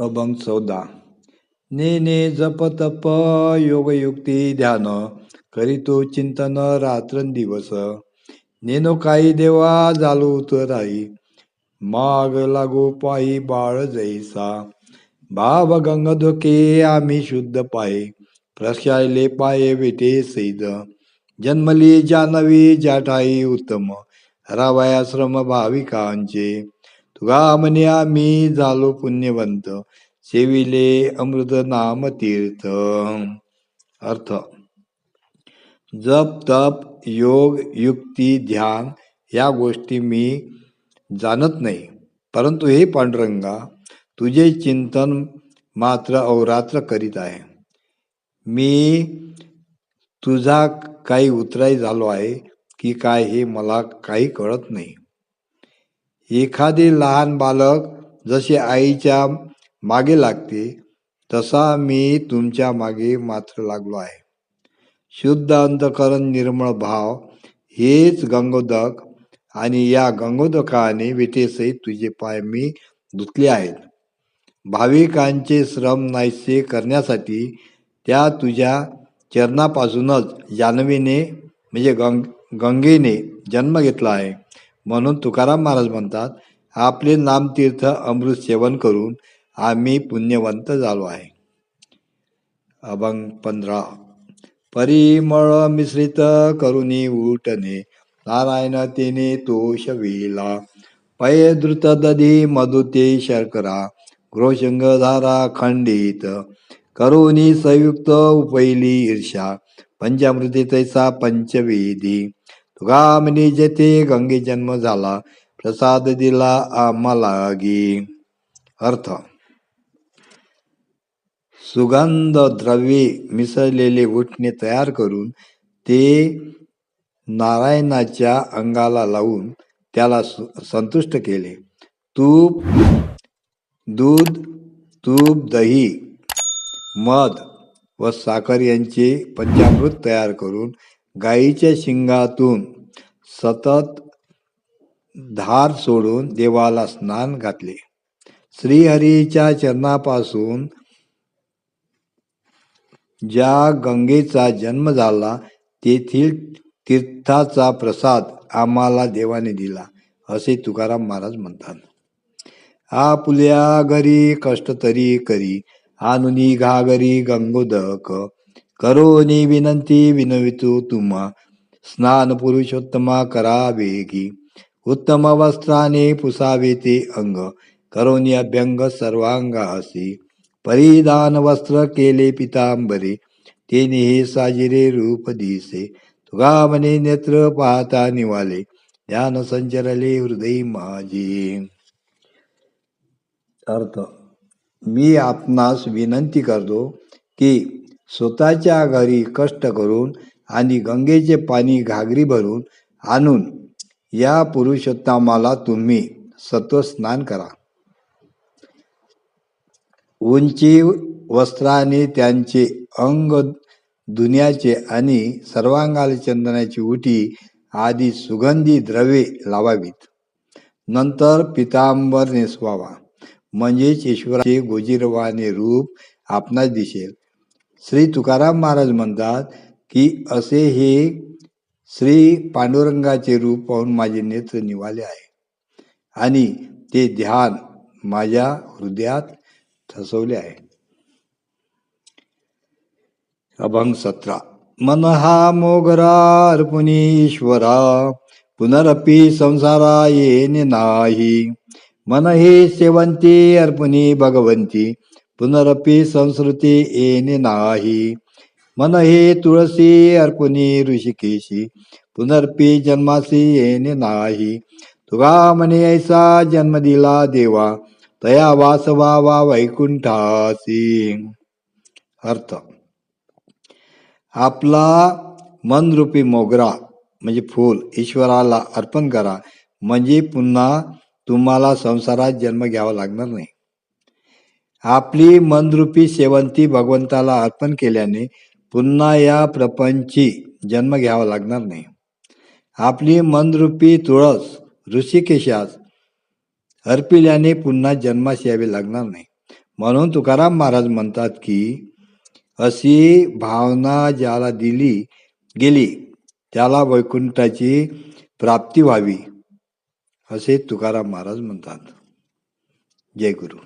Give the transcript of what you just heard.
अभंग चौदा. ने ने जप तप योगयुक्ती ध्यान करीतो चिंतन रात्रंदिवस नेनो काही देवा झालो उतराई माग लागो पायी बाळ जैसा. भाव गंग धोके आम्ही शुद्ध पाये प्रशायले पाये विटे सैद. जन्मली जानवी जाठाई उत्तम रावया श्रम भाविकांचे. तुगा म्हणे मी झालो पुण्यवंत सेविले अमृत नाम तीर्थ. अर्थ जप तप योग युक्ती ध्यान या गोष्टी मी जाणत नाही. परंतु हे पांडुरंगा तुझे चिंतन मात्र अवरात्र करीत आहे. मी तुझा काही उतराई झालो आहे की काय हे मला काही कळत नाही. एखादे लहान बालक जसे आईच्या मागे लागते तसा मी तुमच्या मागे मात्र लागलो आहे. शुद्ध अंतकरण निर्मळ भाव हेच गंगोदक आणि या गंगोदकाने विटेसहित तुझे पाय मी धुतले आहेत. भाविकांचे श्रम नाहीसे करण्यासाठी त्या तुझ्या चरणापासूनच जान्हवीने म्हणजे गंग गंगेने जन्म घेतला आहे. म्हणून तुकाराम महाराज म्हणतात आपले नामतीर्थ अमृत सेवन करून आम्ही पुण्यवंत झालो आहे. अभंग पंधरा. परिमळ मिश्रित करुणी उठणे नारायण तिने तोष वेला. पय द्रुत दधी मधुते शर्करा धारा खंडित. करुणी संयुक्त उपैली ईर्षा पंचामृती तैसा पंचवेदी. तुगा म्हणे जेथे गंगे जन्म झाला प्रसाद दिला आम्हालागी अर्थ सुगंध द्रव्ये मिसळलेले उठणे तयार करून ते नारायणाच्या अंगाला लावून त्याला संतुष्ट केले. तूप दूध तूप दही मध व साखर यांचे पंचामृत तयार करून गाईच्या शिंगातून सतत धार सोडून देवाला स्नान घातले. श्रीहरीच्या चरणापासून ज्या गंगेचा जन्म झाला तेथील तीर्थाचा प्रसाद आम्हाला देवाने दिला असे तुकाराम महाराज म्हणतात. आपुल्या घरी कष्ट तरी करी आनुनी घागरी गंगोदक. करोनी विनंती विनवितो तुम्हा स्नान पुरुषोत्तमा करावे की उत्तम वस्त्राने पुसावे ते अंग करोनी अभ्यंग सर्वांगासी परिधान वस्त्र केले पितांबरे तेने हे साजिरे रूप दिसे तुगा म्हणे नेत्र पाहता निवाले ध्यान संचरले हृदय माझे अर्थ मी आपणास विनंती करतो की स्वतःच्या घरी कष्ट करून आणि गंगेचे पाणी घागरी भरून आणून या पुरुषोत्तमाला तुम्ही सत्व स्नान करा. उंची वस्त्राने त्यांचे अंग दुनियाचे आणि सर्वांगाल चंदनाची उटी आदी सुगंधी द्रव्ये लावावीत. नंतर पितांबर नेसवावा म्हणजेच ईश्वराचे गोजीरवाने रूप आपणास दिसेल. श्री तुकाराम महाराज म्हणतात की असे हे श्री पांडुरंगाचे रूप पाहून माझे नेत्र निवाले आहे. आणि ते ध्यान माझ्या हृदयात ठसवले आहे. अभंग सतरा. मन हा मोगरा अर्पुनी ईश्वरा पुनरपी संसारा येणे नाही. मन हे सेवंती अर्पुनी भगवंती पुनरपी संस्कृती येणे नाही। मन हे तुळसी अर्पुनी ऋषिकेशी पुनर्पी जन्मासी येणे नाही। तुगा म्हणे ऐसा जन्म दिला देवा तया वासवा वैकुंठासी अर्थ। आपला मनरूपी मोगरा म्हणजे फूल ईश्वराला अर्पण करा म्हणजे पुन्हा तुम्हाला संसारात जन्म घ्यावा लागणार नाही. आपली मनरूपी शेवंती भगवंताला अर्पण केल्याने पुन्हा या प्रपंची जन्म घ्यावा लागणार नाही. आपली मनरूपी तुळस ऋषिकेशास अर्पिल्याने पुन्हा जन्मास यावे लागणार नाही. म्हणून तुकाराम महाराज म्हणतात की अशी भावना ज्याला दिली गेली त्याला वैकुंठाची प्राप्ती व्हावी असे तुकाराम महाराज म्हणतात. जय गुरु.